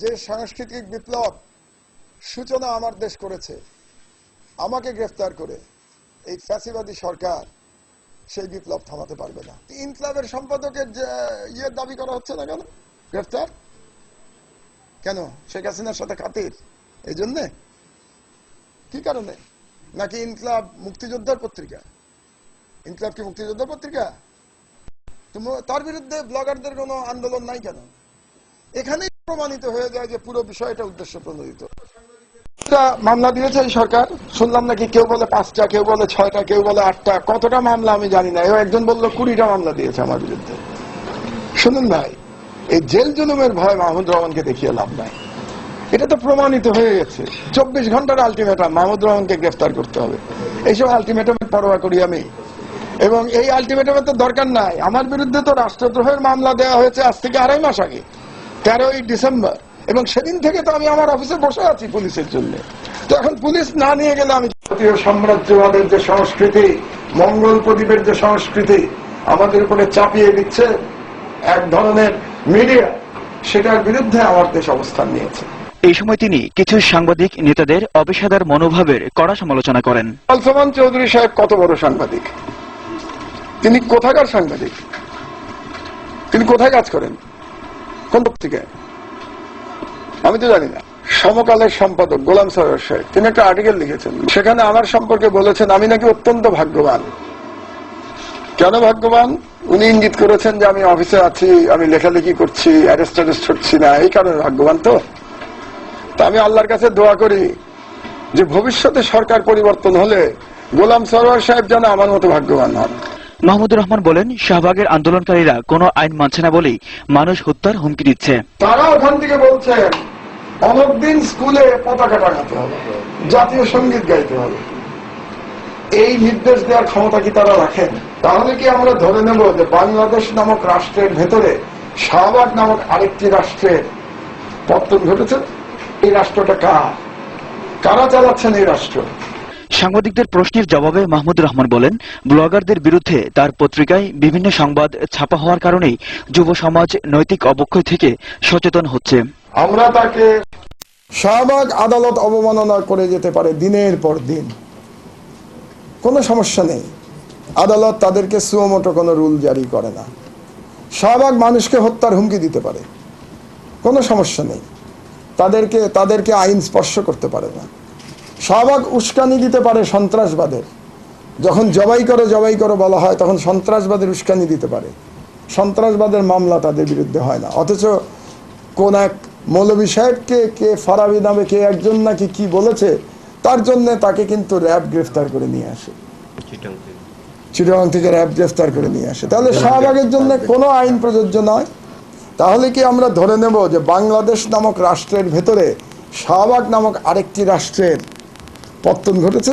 যে সাংস্কৃতিক বিপ্লব সূচনা আমার দেশ করেছে, আমাকে গ্রেফতার করে এই ফ্যাসিবাদী সরকার সেই বিপ্লব থামাতে পারবে না। ইনকলাবের সম্পাদকের যে ইয়ে দাবি করা হচ্ছে না কেন? গ্রেফতার? কেন? শেখ হাসিনার সাথে খাতির? এই জন্যে? কি কারণে? নাকি ইনকলাব মুক্তিযোদ্ধার পত্রিকা? ইনকলাব কি মুক্তিযোদ্ধার পত্রিকা? তার বিরুদ্ধে ব্লগারদের কোনো আন্দোলন নাই কেন? এখানেই প্রমাণিত হয়ে যায় যে পুরো বিষয়টা উদ্দেশ্য প্রণোদিত মামলা দিয়েছে এই সরকার। শুনলাম নাকি কেউ বলে পাঁচটা, কেউ বলে ছয়টা, কেউ বলে আটটা। কতটা মামলা আমি জানি না। এও একজন বলল কুড়িটা মামলা দিয়েছে আমার বিরুদ্ধে। শুনুন ভাই, এই জেল জুলুমের ভয় মাহমুদ রহমানকে দেখিয়ে লাভ নাই। এটা তো প্রমাণিত হয়ে গেছে। চব্বিশ ঘণ্টার আলটিমেটাম মাহমুদ রহমানকে গ্রেফতার করতে হবে। এইসব আলটিমেটামের পরোয়া করি আমি। এবং এই আলটিমেটামের তো দরকার নাই। আমার বিরুদ্ধে তো রাষ্ট্রদ্রোহের মামলা দেওয়া হয়েছে আজ থেকে আড়াই মাস আগে। তেরোই ডিসেম্বর। এবং সেদিন থেকে তো আমি আমার অফিসে বসে আছি পুলিশের জন্য। তো এখন পুলিশ না নিয়ে গেলে আমি জাতীয় সাম্রাজ্যবাদের যে সংস্কৃতি মঙ্গল প্রদীপের যে সংস্কৃতি আমাদের উপরে চাপিয়ে দিচ্ছে এক ধরনের মিডিয়া। সেটার বিরুদ্ধে আমার দেশ অবস্থান নিয়েছে। এই সময় তিনি কিছু সাংবাদিক নেতাদের অপেশাদার মনোভাবের কড়া সমালোচনা করেন। আলসামান চৌধুরী সাহেব কত বড় সাংবাদিক? তিনি কোথাকার সাংবাদিক? তিনি কোথায় কাজ করেন? কোন পত্রিকায় আমি তো জানি না। সমকালের সম্পাদক গোলাম সরোয়ার সাহেব, তিনি একটা আর্টিকেল লিখেছেন। সেখানে আমার সম্পর্কে বলেছেন, আমি নাকি অত্যন্ত ভাগ্যবান। কেন ভাগ্যবান? উনি ইঙ্গিত করেছেন যে আমি অফিসে আছি, আমি লেখালেখি করছি অ্যারেস্ট ট্যারেস্ট হচ্ছি না, এই কারণে ভাগ্যবান তো? তা আমি আল্লাহর কাছে দোয়া করি যে ভবিষ্যতে সরকার পরিবর্তন হলে গোলাম সরোয়ার সাহেব যেন আমার মতো ভাগ্যবান হন। মাহমুদুর রহমান বলেন, শাহবাগের আন্দোলনকারীরা কোনো আইন মানছে না বলেই মানুষ হত্যার হুমকি দিচ্ছে। তারা ওখান থেকে বলছেন অনেকদিন স্কুলে পতাকা টাঙাতে হবে, জাতীয় সংগীত গাইতে হবে। এই নির্দেশ দেওয়ার ক্ষমতা কি তারা রাখেন? তাহলে কি আমরা ধরে নেব যে বাংলাদেশ নামক রাষ্ট্রের ভেতরে শাহবাগ নামক আরেকটি রাষ্ট্রের পতন ঘটেছে? এই রাষ্ট্রটা কার? কারা চালাচ্ছেন এই রাষ্ট্র? সাংবাদিকদের প্রশ্নের জবাবে মাহমুদুর রহমান বলেন ব্লগারদের বিরুদ্ধে তার পত্রিকায় বিভিন্ন সংবাদ ছাপা হওয়ার কারণেই যুব সমাজ নৈতিক অবক্ষয় থেকে সচেতন হচ্ছে। আমরা তাকে শাহবাগ আদালত অবমাননা করে যেতে পারে দিনের পর দিন। কোনো সমস্যা নেই। আদালত তাদেরকে সুমোটো কোনো রুল জারি করে না। শাহবাগ মানুষকে হত্যার হুমকি দিতে পারে। কোনো সমস্যা নেই। তাদেরকে তাদেরকে আইন স্পর্শ করতে পারে না। শাহবাগ উস্কানি দিতে পারে সন্ত্রাসবাদের। যখন জবাই করো জবাই করো বলা হয় তখন সন্ত্রাসবাদের উস্কানি দিতে পারে। সন্ত্রাসবাদের মামলা তাদের বিরুদ্ধে হয় না। অথচ কোন এক মৌলবী সাহেবকে কে ফারাবি নামে কে একজন নাকি কি বলেছে তার জন্য তাকে কিন্তু র্যাব গ্রেফতার করে নিয়ে আসে। চিটাগাং থেকে র্যাব গ্রেফতার করে নিয়ে আসে। তাহলে শাহবাগের জন্য কোনো আইন প্রযোজ্য নয়। তাহলে কি আমরা ধরে নেব যে বাংলাদেশ নামক রাষ্ট্রের ভেতরে শাহবাগ নামক আরেকটি রাষ্ট্রের পত্তন ঘটেছে।